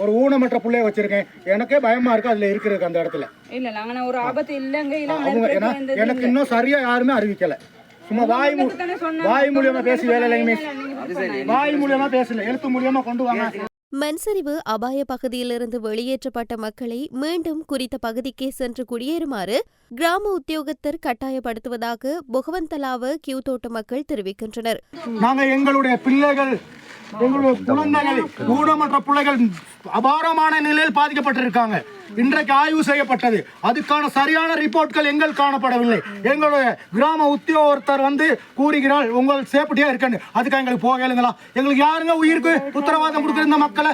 ஒரு ஊனமற்ற பிள்ளைய வச்சிருக்கேன். எனக்கே பயமா இருக்கு அதுல இருக்கிறதுக்கு அந்த இடத்துல. இல்ல நாங்க ஒரு ஆபத்து இல்லங்க இல்ல அவங்க ஏன்னா எனக்கு இன்னும் சரியா யாருமே அறிவிக்கல. சும்மா வாய் வாய் மூலியமா பேசி வேலை இல்லைங்க மிஸ். வாய் மூலியமா பேசல எழுத்து மூலியமா கொண்டு வாங்க. மண்சரிவு அபாய பகுதியிலிருந்து வெளியேற்றப்பட்ட மக்களை மீண்டும் குறித்த பகுதிக்கே சென்று குடியேறுமாறு கிராம உத்தியோகத்தர் கட்டாயப்படுத்துவதாக புகவந்தலாவ கியூ தோட்ட மக்கள் தெரிவிக்கின்றனர். நாங்க எங்களுடைய பிள்ளைகள் எங்களுடைய குழந்தைகள் ஊனமற்ற பிள்ளைகள் அபாரமான நிலையில் பாதிக்கப்பட்டிருக்காங்க. இன்றைக்கு ஆய்வு செய்யப்பட்டது. அதுக்கான சரியான ரிப்போர்ட்கள் எங்கள் காணப்படவில்லை. எங்களுடைய கிராம உத்தியோகத்தர் வந்து கூறுகிறார் உங்கள் சேஃப்டியா இருக்கன்னு. அதுக்கு எங்களுக்கு போகலுங்களா எங்களுக்கு யாருங்க உயிருக்கு உத்தரவாதம் கொடுக்குற இந்த மக்களை?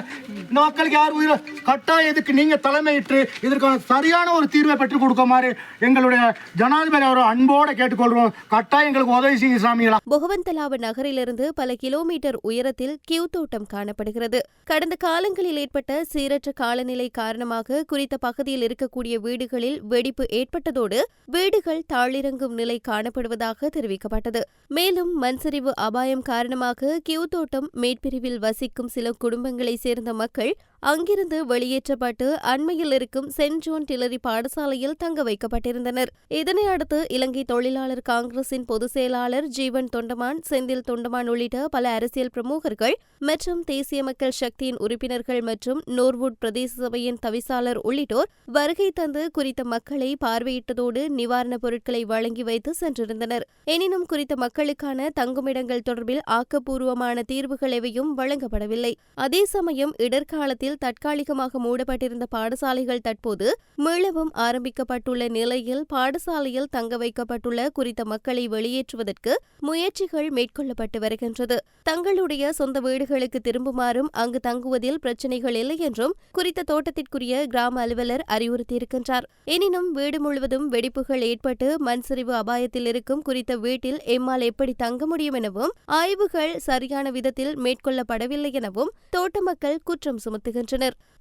இந்த மக்களுக்கு யார் உயிர்? கட்டாயம் இதுக்கு நீங்க தலைமையிட்டு இதற்கான சரியான ஒரு தீர்வை பெற்றுக் கொடுக்குமாறு எங்களுடைய ஜனாதிபதி அவர் அன்போட கேட்டுக்கொள்வோம் கட்டாயம் எங்களுக்கு உதவி செய்ய சாமிகளா. புகவந்தலாவ நகரிலிருந்து பல கிலோமீட்டர் உயரத்தில் கியூ தோட்டம் காணப்படுகிறது. கடந்த காலங்களில் ஏற்பட்ட சீரற்ற காலநிலை காரணமாக குறித்த பகுதியில் இருக்கக்கூடிய வீடுகளில் வெடிப்பு ஏற்பட்டதோடு வீடுகள் தாழிறங்கும் நிலை காணப்படுவதாக தெரிவிக்கப்பட்டது. மேலும் மண்சரிவு அபாயம் காரணமாக கியூ தோட்டம் மேற்பிரிவில் வசிக்கும் சில குடும்பங்களைச் சேர்ந்த மக்கள் அங்கிருந்து வெளியேற்றப்பட்டு அண்மையில் இருக்கும் சென்ட் ஜோன் டிலரி பாடசாலையில் தங்க வைக்கப்பட்டிருந்தனர். இதனை அடுத்து இலங்கை தொழிலாளர் காங்கிரசின் பொதுச் செயலாளர் ஜீவன் தொண்டமான் செந்தில் தொண்டமான் உள்ளிட்ட பல அரசியல் பிரமுகர்கள் மற்றும் தேசிய மக்கள் சக்தியின் உறுப்பினர்கள் மற்றும் நோர்வுட் பிரதேச சபையின் தவிசாளர் உள்ளிட்டோர் வருகை தந்து குறித்த மக்களை பார்வையிட்டதோடு நிவாரணப் பொருட்களை வழங்கி வைத்து சென்றிருந்தனர். எனினும் குறித்த மக்களுக்கான தங்குமிடங்கள் தொடர்பில் ஆக்கப்பூர்வமான தீர்வுகள் எவையும் வழங்கப்படவில்லை. அதே சமயம் இடர்காலத்தில் தற்காலிகமாக மூடப்பட்டிருந்த பாடசாலைகள் தற்போது மீளவும் ஆரம்பிக்கப்பட்டுள்ள நிலையில் பாடசாலையில் தங்க வைக்கப்பட்டுள்ள குறித்த மக்களை வெளியேற்றுவதற்கு முயற்சிகள் மேற்கொள்ளப்பட்டு வருகின்றது. தங்களுடைய சொந்த வீடுகளுக்கு திரும்புமாறும் அங்கு தங்குவதில் பிரச்சினைகள் இல்லை என்றும் குறித்த தோட்டத்திற்குரிய கிராம அலுவலர் அறிவுறுத்தியிருக்கின்றார். எனினும் வீடு முழுவதும் வெடிப்புகள் ஏற்பட்டு மண் சரிவு அபாயத்தில் இருக்கும் குறித்த வீட்டில் எம்மால் எப்படி தங்க முடியும் எனவும் ஆய்வுகள் சரியான விதத்தில் மேற்கொள்ளப்படவில்லை எனவும் தோட்ட மக்கள் குற்றம் சுமத்துகின்றனர்.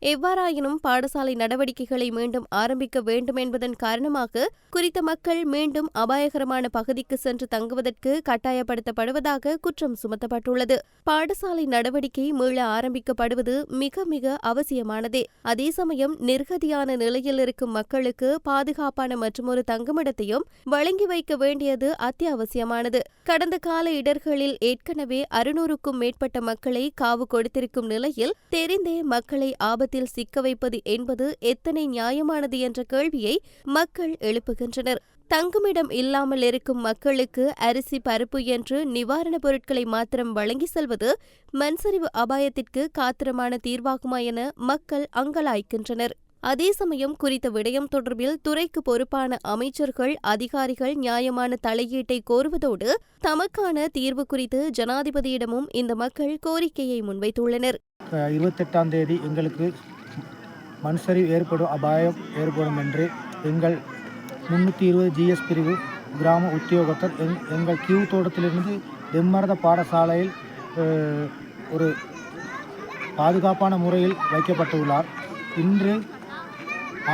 எவ்வாறாயினும் பாடசாலை நடவடிக்கைகளை மீண்டும் ஆரம்பிக்க வேண்டும் என்பதன் காரணமாக குறித்த மக்கள் மீண்டும் அபாயகரமான பகுதிக்கு சென்று தங்குவதற்கு கட்டாயப்படுத்தப்படுவதாக குற்றம் சுமத்தப்பட்டுள்ளது. பாடசாலை நடவடிக்கை மீள ஆரம்பிக்கப்படுவது மிக மிக அவசியமானதே. அதே சமயம் நிர்கதியான நிலையில் இருக்கும் மக்களுக்கு பாதுகாப்பான மற்றொரு தங்குமிடத்தையும் வழங்கி வைக்க வேண்டியது அத்தியாவசியமானது. கடந்த கால இடர்களில் ஏற்கனவே அறுநூறுக்கும் மேற்பட்ட மக்களை காவு கொடுத்திருக்கும் நிலையில் தெரிந்தே மக்களை ஆபத்தில் சிக்க வைப்பது என்பது எத்தனை நியாயமானது என்ற கேள்வியை மக்கள் எழுப்புகின்றனர். தங்குமிடம் இல்லாமல் இருக்கும் மக்களுக்கு அரிசி பருப்பு என்று நிவாரணப் பொருட்களை மாத்திரம் வழங்கி செல்வது மண்சரிவு அபாயத்திற்கு காத்திரமான தீர்வாகுமா என மக்கள் அங்கலாய்க்கின்றனர். அதே சமயம் குறித்த விடயம் தொடர்பில் துறைக்கு பொறுப்பான அமைச்சர்கள் அதிகாரிகள் நியாயமான தலையீட்டை கோருவதோடு தமக்கான தீர்வு குறித்து ஜனாதிபதியிடமும் இந்த மக்கள் கோரிக்கையை முன்வைத்துள்ளனர். இருபத்தெட்டாம் தேதி எங்களுக்கு மண்சரிவு ஏற்படும் அபாயம் ஏற்படும் என்று எங்கள் முன்னூற்றி இருபது ஜிஎஸ் பிரிவு கிராம உத்தியோகத்தர் எங் எங்கள் கியூ தோட்டத்திலிருந்து தெம்மரத பாடசாலையில் ஒரு பாதுகாப்பான முறையில் வைக்கப்பட்டுள்ளார். இன்று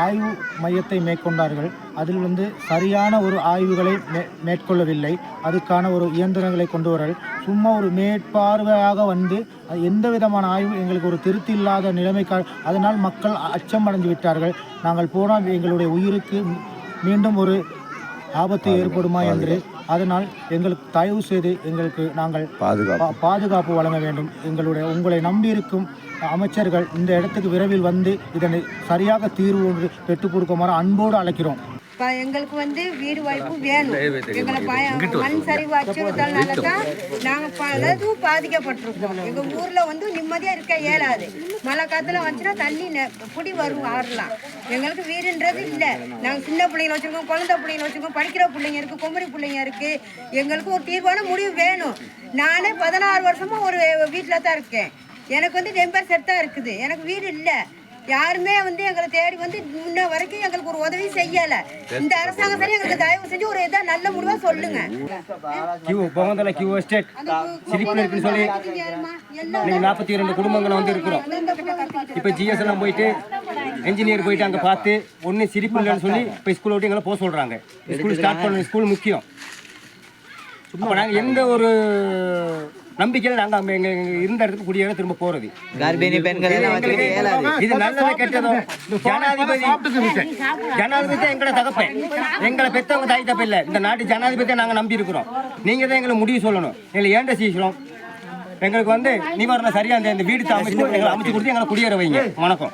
ஆய்வு மையத்தை மேற்கொண்டார்கள். அதில் வந்து சரியான ஒரு ஆய்வுகளை மே மேற்கொள்ளவில்லை. அதுக்கான ஒரு இயந்திரங்களை கொண்டு வரல் சும்மா ஒரு மேற்பார்வையாக வந்து எந்த விதமான ஆய்வு எங்களுக்கு ஒரு திருப்தி இல்லாத நிலைமைக்கா அதனால் மக்கள் அச்சம் அடைந்து விட்டார்கள். நாங்கள் போனால் எங்களுடைய உயிருக்கு மீண்டும் ஒரு ஆபத்து ஏற்படுமா என்று. அதனால் எங்களுக்கு தயவு செய்து எங்களுக்கு நாங்கள் பாதுகாப்பு. பாதுகாப்பு வழங்க வேண்டும். எங்களுடைய உங்களை நம்பியிருக்கும் அமைச்சர்கள் இந்த இடத்துக்கு விரைவில் வந்து இதனை சரியாக தீர்வு ஒன்று பெற்றுக் கொடுக்குமாறு அன்போடு அழைக்கிறோம். எங்களுக்கு வந்து வீடு வாய்ப்பு வேணும். எங்களை மண் சரிவு அச்சுறுத்தல்னால தான் நாங்கள் பலதும் பாதிக்கப்பட்டிருக்கோம். எங்கள் ஊரில் வந்து நிம்மதியாக இருக்க இயலாது. மழை காலத்தில் வந்துச்சுன்னா தண்ணி குடி வரும் ஆறலாம். எங்களுக்கு வீடுன்றது இல்லை. நாங்கள் சின்ன பிள்ளைங்க வச்சுருக்கோம் குழந்தை பிள்ளைங்க வச்சுருக்கோம் படிக்கிற பிள்ளைங்க இருக்குது குமரி பிள்ளைங்க இருக்குது எங்களுக்கு ஒரு தீர்வான முடிவு வேணும். நானே பதினாறு வருஷமாக ஒரு வீட்டில் தான் இருக்கேன். எனக்கு வந்து டெம்பர் செட் தான் இருக்குது. எனக்கு வீடு இல்லை. யாருமே வந்து எங்களை தேடி வந்து முன்ன வரைக்கும் எங்களுக்கு ஒரு உதவி செய்யல. இந்த அரசாங்கம் சரி எங்களுக்கு தயவு செஞ்சு ஒரு இதா நல்ல முடிவா சொல்லுங்க. கியூ பகவந்தல கியூ எஸ்டேட் சிரிப்பில் இருக்குன்னு சொல்லி இன்னைக்கு நாற்பத்தி இரண்டு குடும்பங்கள் வந்து இருக்கிறோம். இப்போ ஜிஎஸ் எல்லாம் போயிட்டு என்ஜினியர் போயிட்டு அங்கே பார்த்து ஒன்றும் சிரிப்பு இல்லைன்னு சொல்லி இப்போ ஸ்கூல் விட்டு எங்களை போக சொல்கிறாங்க ஸ்கூல் ஸ்டார்ட் பண்ண ஸ்கூல் முக்கியம். அப்போ நாங்கள் எந்த ஒரு நம்பிக்கையில் நாங்க அங்க எங்க எங்க இருந்த இடத்துக்கு குடியேற திரும்ப போறது. கர்ப்பிணி பெண்கள் இது நல்லதோ கெட்டதோ? ஜனாதிபதி ஜனாதிபதி தான் எங்களை தகப்பேன் எங்களை பெத்தவங்க தாய் தப்ப இல்ல. இந்த நாட்டு ஜனாதிபதியை நாங்க நம்பி இருக்கிறோம். நீங்க தான் எங்களை முடிவு சொல்லணும். எங்களை ஏண்ட சீக்கிரம் எங்களுக்கு வந்து நிவாரணம் சரியா இந்த இந்த வீடு அமைச்சு எங்களை அமைச்சு கொடுத்து எங்களை குடியேற வைங்க. வணக்கம்.